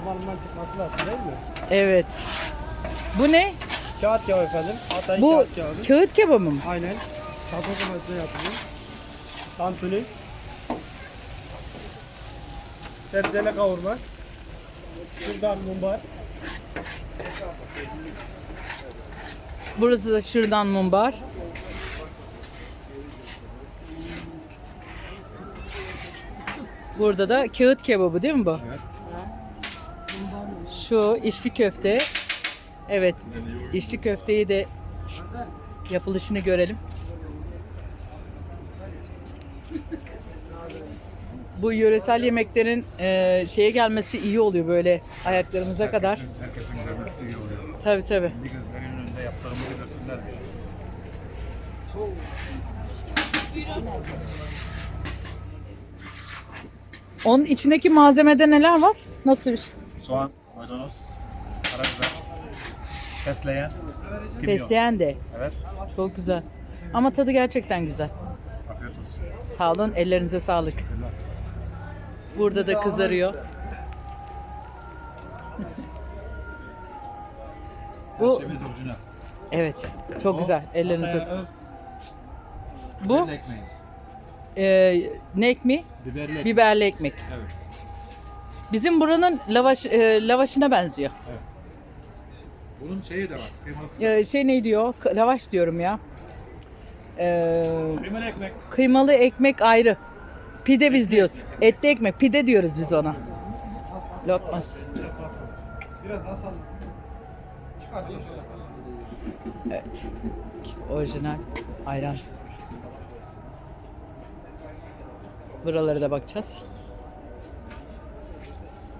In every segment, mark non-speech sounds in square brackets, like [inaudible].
Dumanından çıkması lazım değil mi? Evet. Bu ne? Kağıt yağı efendim. Hatay Bu kağıt yağı. kağıt kebabı mı? Aynen. Taco domatesle yapılıyor. Tantuni. Sebzele kavurma. Şuradan mumbar. Burası da şırdan mumbar. Burada da kağıt kebabı değil mi bu? Şu içli köfte. Evet. içli köfteyi de yapılışını görelim. Bu yöresel yemeklerin eee, şeye gelmesi iyi oluyor böyle ayaklarımıza kadar. Herkesin görmesi iyi oluyor. Tabii tabii. Bir gözlerinin önünde yaptığımızı görsünler diye. Onun içindeki malzemede neler var? Nasıl bir şey? Soğan, maydanoz, karabiber, fesleğen, kimyon. Fesleğen de. Evet. Çok güzel. Ama tadı gerçekten güzel. Afiyet olsun. Sağ olun. Ellerinize sağlık. Burada da kızarıyor. Bu Her şeyimiz orijinal. evet. Çok güzel. Ellerinize sağlık. Bu biberli ekmeği. e, ne ekmeği? Biberli ekmek. Biberli ekmek. Evet. Bizim buranın lavaş e, lavaşına benziyor. Bunun şeyi de var. Kıymalısı. E, şey ne diyor? K- Lavaş diyorum ya. E, Kıymalı ekmek. kıymalı ekmek ayrı. Pide biz diyoruz. Etli ekmek. Pide diyoruz biz ona. Lokmas. Biraz daha sallı. Biraz daha sallı. Çıkar. Evet. Orijinal ayran. Buralara da bakacağız. Ne yeter? Adam diyor bana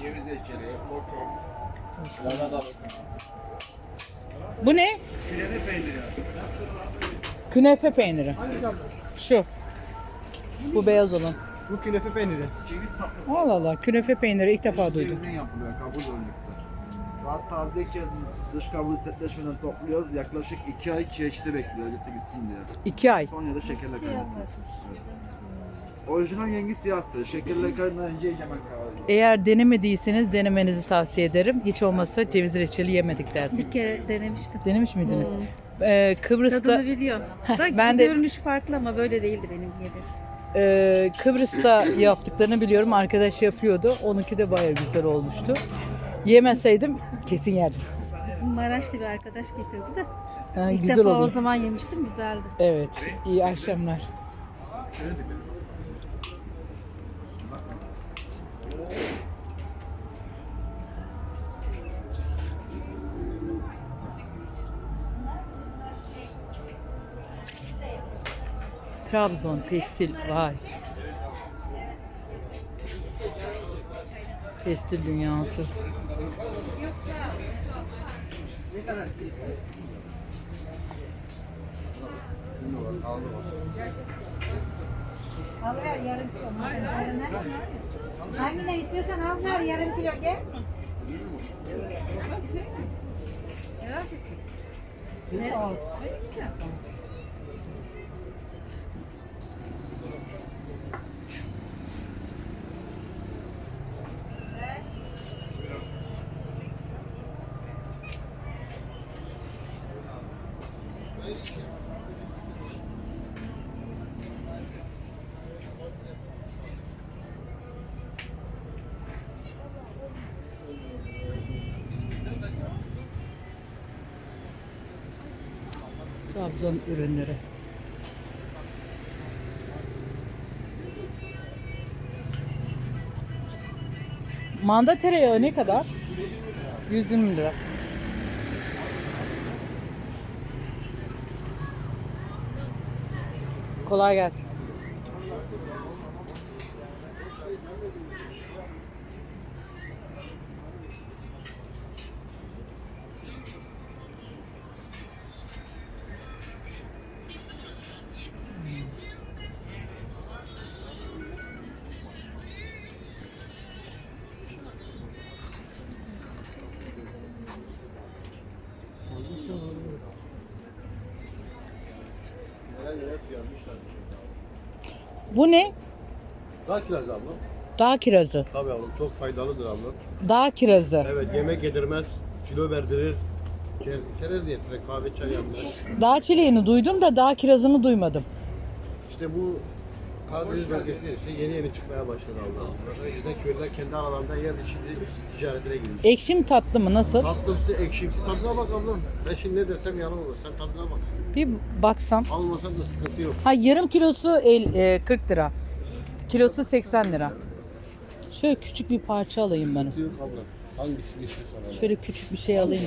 Ceviz reçeli, lokum. Lavada. Bu ne? Pirene peyniri. Künefe peyniri. Şu. Bu beyaz olan. Bu künefe peyniri. Ceviz tatlısı. Allah Allah. Künefe peyniri ilk defa duydum. Cevizden yapılıyor, kabuğu önlükte. Rahat tazeyken dış kabuğu sertleşmeden topluyoruz. Yaklaşık 2 ay çeşitli bekliyor acısı gitsin diye. İki ay. Sonra da şekerle kaynatıyoruz. Orijinal yengi siyahtı. Şekerle kaynayınca yemek kahve. Eğer denemediyseniz denemenizi tavsiye ederim. Hiç olmazsa ceviz reçeli yemedik dersin. Bir kere denemiştim. Denemiş miydiniz? Ee, Kıbrıs'ta Tadını biliyorum. [laughs] Da ben de- görünüşü farklı ama böyle değildi benim gibi. Ee, Kıbrıs'ta yaptıklarını biliyorum. Arkadaş yapıyordu. Onunki de bayağı güzel olmuştu. Yemeseydim kesin yerdim. Bizim Maraşlı bir arkadaş getirdi de. Ha, İlk güzel defa o oluyor. zaman yemiştim güzeldi. Evet. İyi akşamlar. Trabzon pestil vay. Pestil dünyası. Al ver yarım kilo. Hanginden istiyorsan al ver yarım kilo gel. Ne o? Trabzon ürünleri. Manda tereyağı ne kadar? 120 lira. Kolay gelsin. Bu ne? Dağ kirazı abla. Dağ kirazı. Tabii abla çok faydalıdır abla. Dağ kirazı. Evet yemek yedirmez, kilo verdirir. Çerez niyetine kahve çay yapmaz. Dağ çileğini duydum da dağ kirazını duymadım. İşte bu Karadeniz bölgesinde işte yeni yeni çıkmaya başladı abla. Önceden köylüler kendi aralarında yerdi şimdi ticaretine girmiş. Ekşi mi tatlı mı nasıl? Tatlımsı, ekşimsi tadına bak ablam. Ben şimdi ne desem yalan olur. Sen tadına bak. Bir baksam. Almasan da sıkıntı yok. Ha yarım kilosu el, e, 40 lira. Kilosu 80 lira. Şöyle küçük bir parça alayım ben. Sıkıntı yok abla. Hangisini istiyorsan abla. Şöyle küçük bir şey alayım.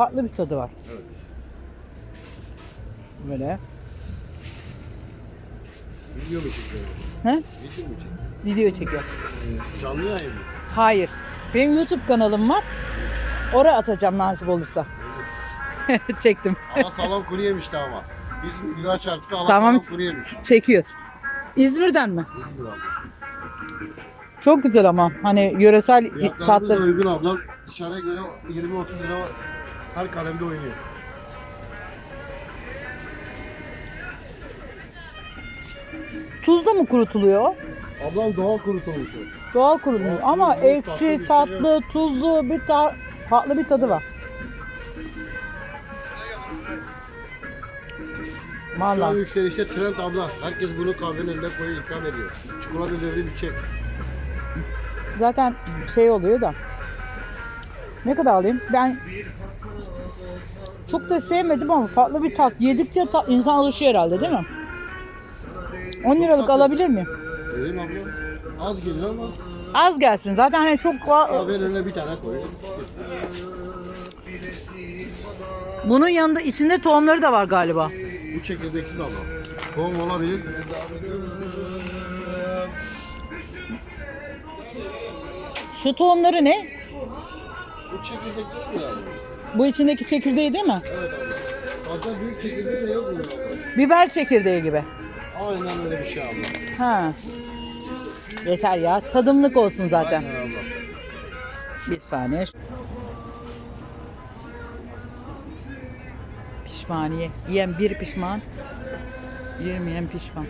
Farklı bir tadı var. Evet. Böyle. Video mu çekiyorsun? He? Video mu çekiyorsun? Video çekiyor. Canlı yayın mı? Hayır. Benim YouTube kanalım var. Oraya atacağım nasip olursa. [laughs] Çektim. Ama sağlam kuru yemişti ama. Biz günah çarşısı Allah Tamam. sağlam kuru yemiş. Çekiyoruz. İzmir'den mi? İzmir abla. Çok güzel ama hani yöresel Fiyatlarımız da tatlı. uygun abla. Dışarıya göre 20-30 lira her kalemde oynuyor. Tuzda mı kurutuluyor? Ablam doğal kurutulmuş o. Doğal kurutuluyor Doğal ama kurutuluyor, ekşi, tatlı bir şey tatlı, tuzlu bir tar farklı bir tadı var. Şu an Vallahi yükselişte trend abla. Herkes bunu kahvenin önüne koyuyor, ikram ediyor. Çikolata devri bir çek. zaten şey oluyor da. Ne kadar alayım? Ben çok da sevmedim ama farklı bir tat. Yedikçe ta- insan alışıyor herhalde değil mi? 10 liralık alabilir miyim? Vereyim abla. Az gelir ama Az gelsin. Zaten hani çok kahvenin önüne bir tane koyuyor. bunun yanında içinde tohumları da var galiba. Bu çekirdeksiz abla. Tohum olabilir. Şu tohumları ne? Bu çekirdek değil mi yani? Bu içindeki çekirdeği değil mi? Evet abla. Fazla büyük çekirdek de yok bunun abla. Biber çekirdeği gibi. Aynen öyle bir şey abla. Ha. Yeter ya. Tadımlık olsun zaten. Aynen abla. Bir saniye. Pişmaniye. Yiyen bir pişman. Yemeyen pişman.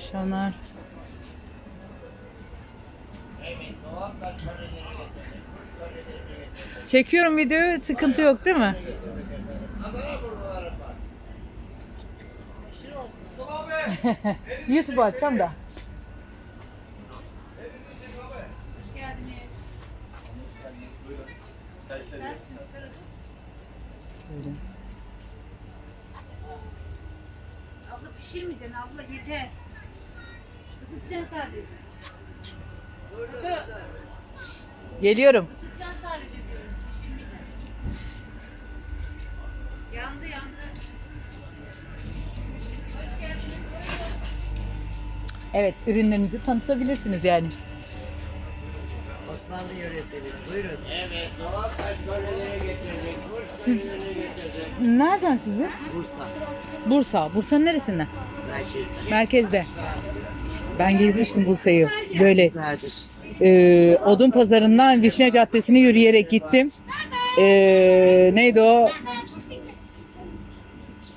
Akşamlar. Çekiyorum videoyu, sıkıntı yok değil mi? [laughs] YouTube açacağım da. Abla pişirmeyeceksin abla yeter. Isıtacaksın sadece. Geliyorum. Isıtacaksın sadece diyorum. Pişirmeyeceksin. Yandı yandı. Evet, ürünlerinizi tanıtabilirsiniz yani. Osmanlı yöreseliz. Buyurun. Siz nereden sizin? Bursa. Bursa. Bursa'nın neresinden? Merkezde. Merkezde. Ben gezmiştim Bursa'yı. Böyle Güzeldir. e, Odun Pazarı'ndan Vişne Caddesi'ni yürüyerek gittim. E, neydi o?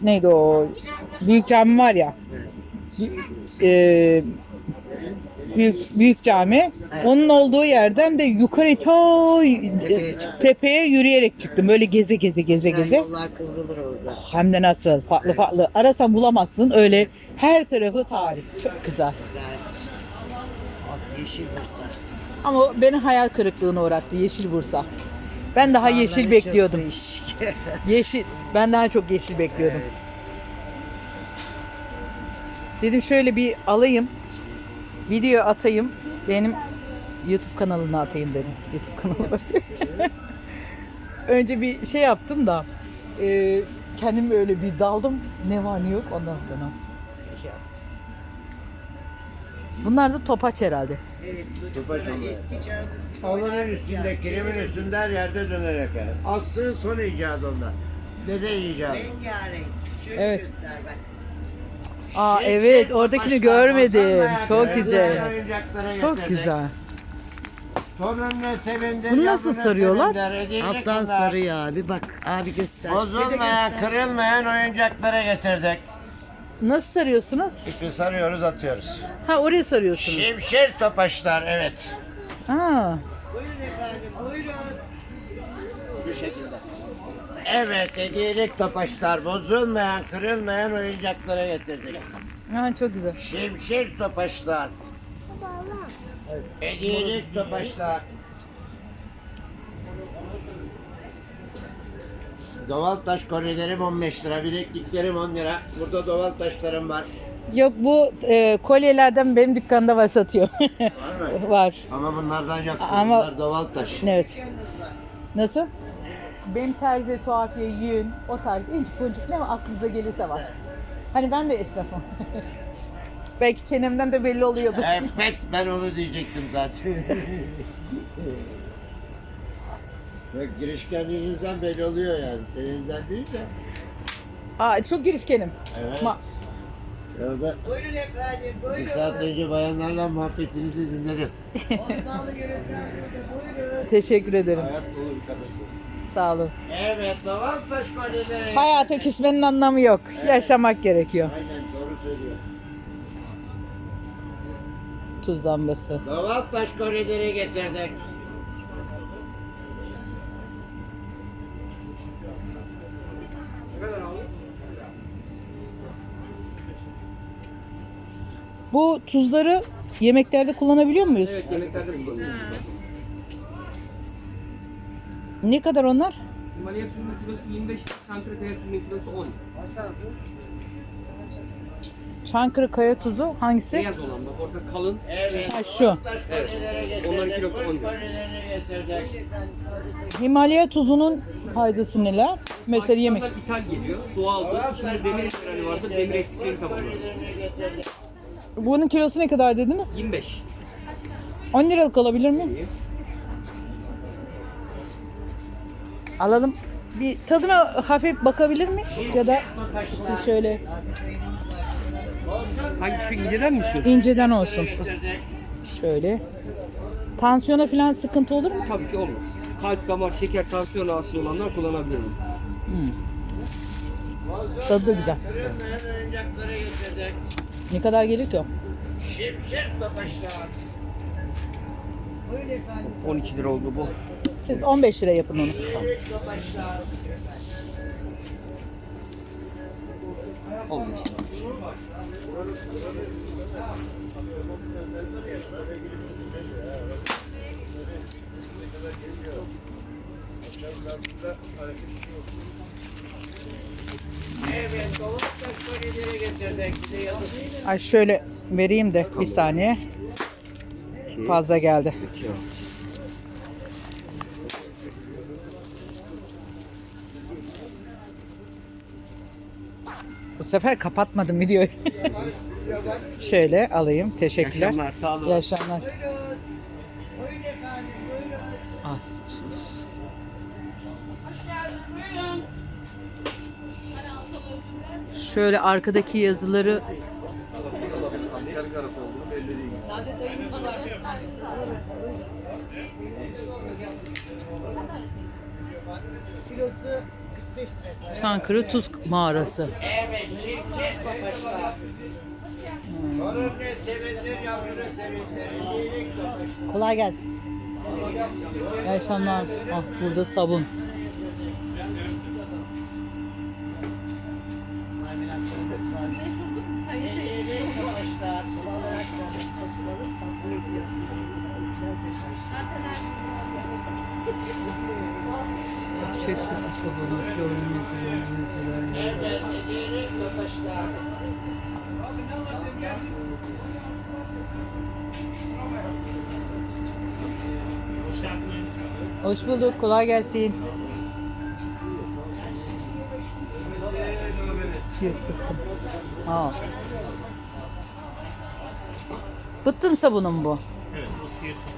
Neydi o? Büyük cami var ya. E, büyük büyük cami. Onun olduğu yerden de yukarı ta Tepeye yürüyerek çıktım. Böyle geze geze geze Güzel geze. yollar kıvrılır orada. Hem de nasıl farklı farklı. Arasan bulamazsın. Öyle her tarafı tarih. Çok güzel. Güzeldir. Yeşil Bursa. Ama beni hayal kırıklığına uğrattı Yeşil Bursa. Ben daha yeşil bekliyordum. [laughs] Yeşil. Ben daha çok yeşil bekliyordum. evet. Dedim şöyle bir alayım. Video atayım. Benim YouTube kanalına atayım dedim. YouTube kanalı var. [laughs] Önce bir şey yaptım da e, kendim öyle bir daldım. Ne var ne yok ondan sonra. Bunlar da topaç herhalde. Evet Topaç onlar. eski çağımız biz Onun oynardık üstünde, ya. kirimin üstünde her yerde döner efendim. Aslının son icadı onda. Dede icadı. Rengarenk. Şöyle Evet. göster bak. Aa Şey, evet şey, oradakini topaçlar, görmedim. Çok kırmızı güzel. oyuncaklara Çok getirdik. güzel. Torununa sevindir, Bunu nasıl yavruna sarıyorlar? sevindir, edecek Alttan sarıyor abi bak. Abi göster. Bozulmayan, kırılmayan oyuncaklara getirdik. Nasıl sarıyorsunuz? İpi sarıyoruz, atıyoruz. Ha oraya sarıyorsunuz. Şimşir topaçlar, evet. Ha. Buyurun efendim buyurun. Bu şekilde. Evet, hediyelik topaçlar, bozulmayan, kırılmayan oyuncaklara getirdik. ha çok güzel. Şimşir topaçlar. Hediyelik topaçlar. Doğal taş kolyelerim 15 lira, bilekliklerim 10 lira. Burada doğal taşlarım var. Yok bu e, kolyelerden benim dükkanda var satıyor. Var mı? [laughs] var. Ama bunlardan yok. Ama- Bunlar doğal taş. Evet. Nasıl? Benim terzi, tuhafiye, yün, o tarz inç boncuk ne aklınıza gelirse var. Hani ben de esnafım. [laughs] Belki çenemden de belli oluyordu. Evet, ben onu diyecektim zaten. [laughs] Bak girişkenliğinizden belli oluyor yani. Seninizden değil de. Aa, çok girişkenim. Evet. Ma- Orada Buyurun efendim bir buyurun. saat önce bayanlarla muhabbetinizi dinledim. Osmanlı yöresel burada buyurun. Teşekkür ederim. Hayat dolu bir kadınsın. Sağ olun. Evet, doğal taş kolyeleri. Hayata küsmenin anlamı yok. Yaşamak gerekiyor. Aynen doğru söylüyor. Tuz lambası. Doğal taş kolyeleri getirdik. Bu tuzları yemeklerde kullanabiliyor muyuz? Evet yemeklerde kullanıyoruz. Ne kadar onlar? Himalaya tuzunun kilosu 25, Çankırı kaya tuzunun kilosu 10. Çankırı kaya tuzu hangisi? Beyaz olan bak orada kalın. Evet. Ha şu. Getirdik. Onların kilosu Kuş 10 lira. Himalaya tuzunun faydası neler? Mesela yemek. Pakistan'dan ithal geliyor. Doğaldı. İçinde demir minerali vardı. Demir eksikliğini tamamlıyor. Bunun kilosu ne kadar dediniz? 25. 10 liralık alabilir miyim? İyi. Alalım. Bir tadına hafif bakabilir mi? Ya da siz şöyle Hangi şu inceden mi istiyorsun? inceden olsun. Şöyle. Tansiyona falan sıkıntı olur mu? Tabii ki olmaz. Kalp, damar, şeker, tansiyon rahatsız olanlar kullanabilir bunu. Tadı da güzel. Ne kadar gelir ki o? Buyurun efendim. 12 lira oldu bu. Siz 15 lira yapın onu. Büyük topaçlar. 15 lira. Evet, getirdik. Ay şöyle vereyim de bir saniye. Fazla geldi. Bu sefer kapatmadım videoyu. [laughs] şöyle alayım. Teşekkürler. Akşamlar, sağ olun. İyi akşamlar. Buyurun efendim buyurun. Şöyle arkadaki yazıları Taze tayımız var efendim. Tadına bakın buyurun. Kilosu 45 lira efendim. Çankırı Tuz Mağarası. Evet. Kolay gelsin. İyi akşamlar. Ah burada sabun. Çek sütü sabunu, florun hediyelik topaçlar. Hoş bulduk. Kolay gelsin. Siirt bıttım. Ha. Bıttım sabunum bu. Evet Siirt sabunu.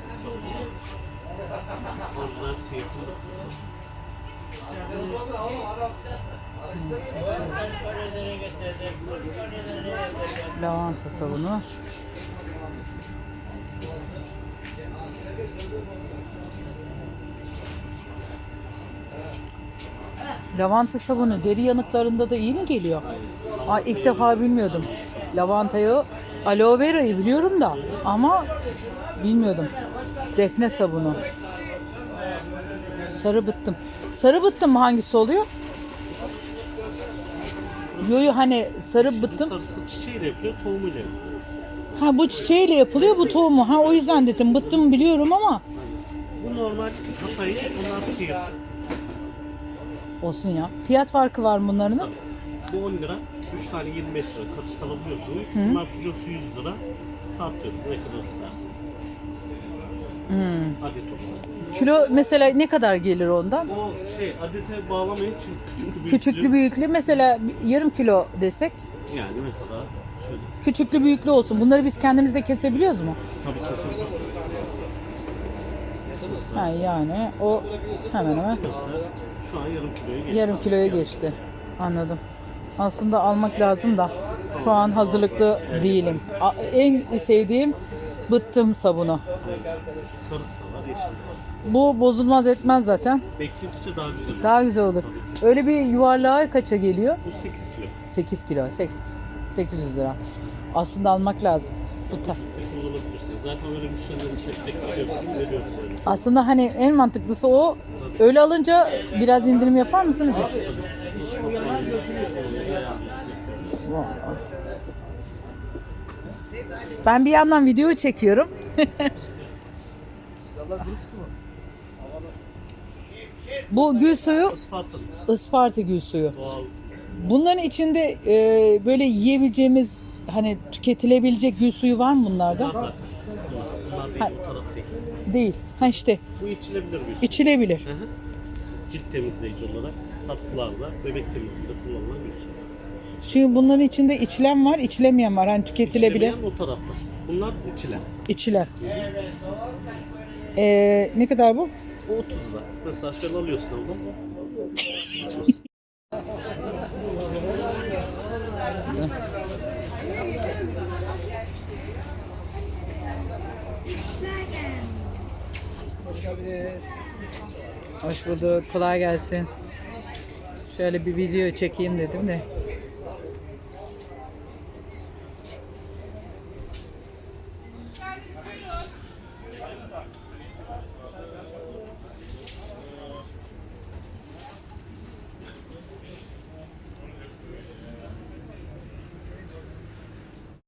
Lavanta sabunu. Lavanta sabunu deri yanıklarında da iyi mi geliyor? Aa, ilk defa bilmiyordum. Lavantayı, aloe vera'yı biliyorum da ama bilmiyordum. Defne sabunu. Sarı bıttım. Sarı bıttım mı hangisi oluyor? Yo yo hani sarı bıttım. Sarısı çiçeğiyle yapıyor, tohumuyla yapıyor. Ha bu çiçeğiyle yapılıyor bu tohumu. Ha o yüzden dedim bıttım biliyorum ama Bu normal Hatay, bunlar Siirt. olsun ya. Fiyat farkı var mı bunların. Bu 10 lira, 3 tane 25 lira karışık alabiliyorsunuz. Bunlar kilosu 100 lira. Tartıyoruz ne kadar isterseniz. Adet olarak. Kilo mesela ne kadar gelir ondan? O şey adete bağlamayın çünkü küçüklü büyüklü. Küçüklü büyüklü mesela yarım kilo desek Yani mesela şöyle küçüklü büyüklü olsun. Bunları biz kendimiz de kesebiliyoruz mu? tabii kesebilirsiniz. Ha yani o hemen hemen Mesela şu an yarım kiloya geçti. yarım kiloya geçti. Anladım. Aslında almak lazım da şu an hazırlıklı değilim. A- En sevdiğim bıttım sabunu. Sarısı var, yeşil var. Bu bozulmaz etmez zaten. Bekledikçe daha güzel. olur. Daha güzel olur. Öyle bir yuvarlığa kaça geliyor? Bu 8 kilo. 8 kilo. 8, 800 lira. Aslında almak lazım. Kullanabilirsiniz. Zaten müşterilerin veriyoruz. veriyoruz öyle. Aslında hani en mantıklısı o. Öyle alınca biraz indirim yapar mısınız ya? Ben bir yandan video çekiyorum. Bu gül suyu Isparta gül suyu. Bunların içinde e, böyle yiyebileceğimiz hani tüketilebilecek gül suyu var mı bunlarda? bunlar da. Bunlar değil. Ha işte Bu içilebilir bir içilebilir. Hı hı. Cilt temizleyici olarak tatlılarla bebek temizliğinde kullanılan bir su. Çünkü bunların içinde içilen var, içilemeyen var. Hani tüketilebilir. İçilemeyen o tarafta. Bunlar içilen. İçilen. Ee, ne kadar bu? O 30 lira. Mesela şöyle alıyorsun oradan. Hoş bulduk. Kolay gelsin. Şöyle bir video çekeyim dedim de.